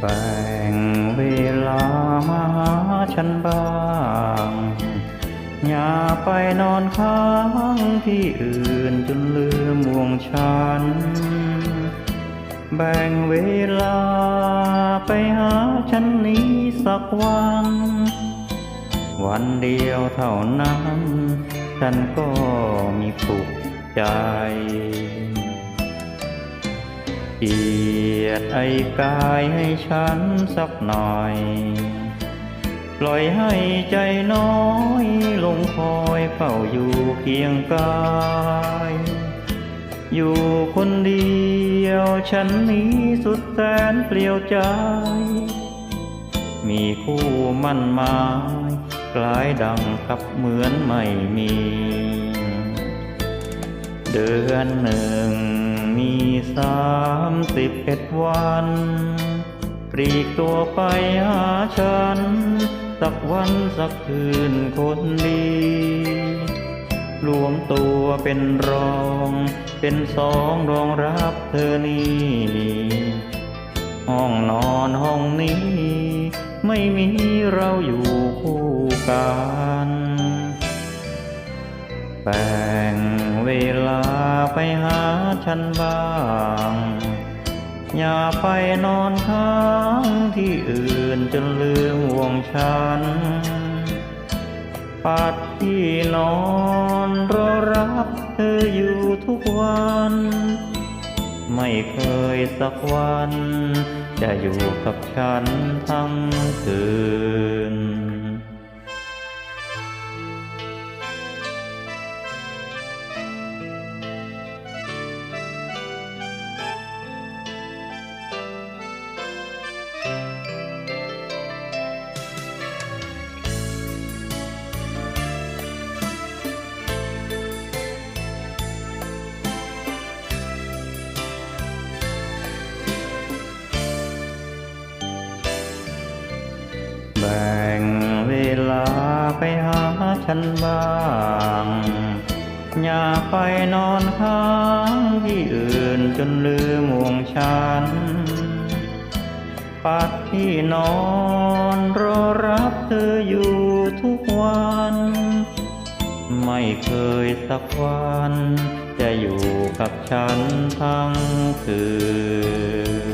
แบ่งเวลามาหาฉันบ้าง อย่าไปนอนค้างที่อื่นจนลืมวงฉัน แบ่งเวลาไปหาฉันนี้สักวัน วันเดียวเท่านั้น ฉันก็มีสุขใจ กียรติไอ้กายให้ฉันสักหน่อย ปล่อยให้ใจน้อยลงคอยเฝ้าอยู่เคียงกาย อยู่คนเดียวฉันนี้สุดแสนเปลี่ยวใจ มีคู่มั่นหมายกลายดังกับเหมือนไม่มี เดือนหนึ่ง สามสิบเอ็ดวัน ปลีกตัวไปหาฉัน สักวันสักคืนคนดีรวมตัวเป็นรอง เป็นสองรองรับเธอนี่ห้องนอนห้องนี้ ไม่มีเราอยู่คู่กันแบ่ ไปหาฉันบ้าง อย่าไปนอนค้างที่อื่นจนลืมห่วงฉัน ปัดที่นอนรอรับเธออยู่ทุกวัน ไม่เคยสักวัน จะอยู่กับฉันทั้งคืน บ่งเวลาไปหาฉันบ้าง อย่าไปนอนค้างที่อื่นจนลืมห่วงฉัน ปัดที่นอนรอรับเธออยู่ทุกวัน ไม่เคยสักวัน จะอยู่กับฉันทั้งคืน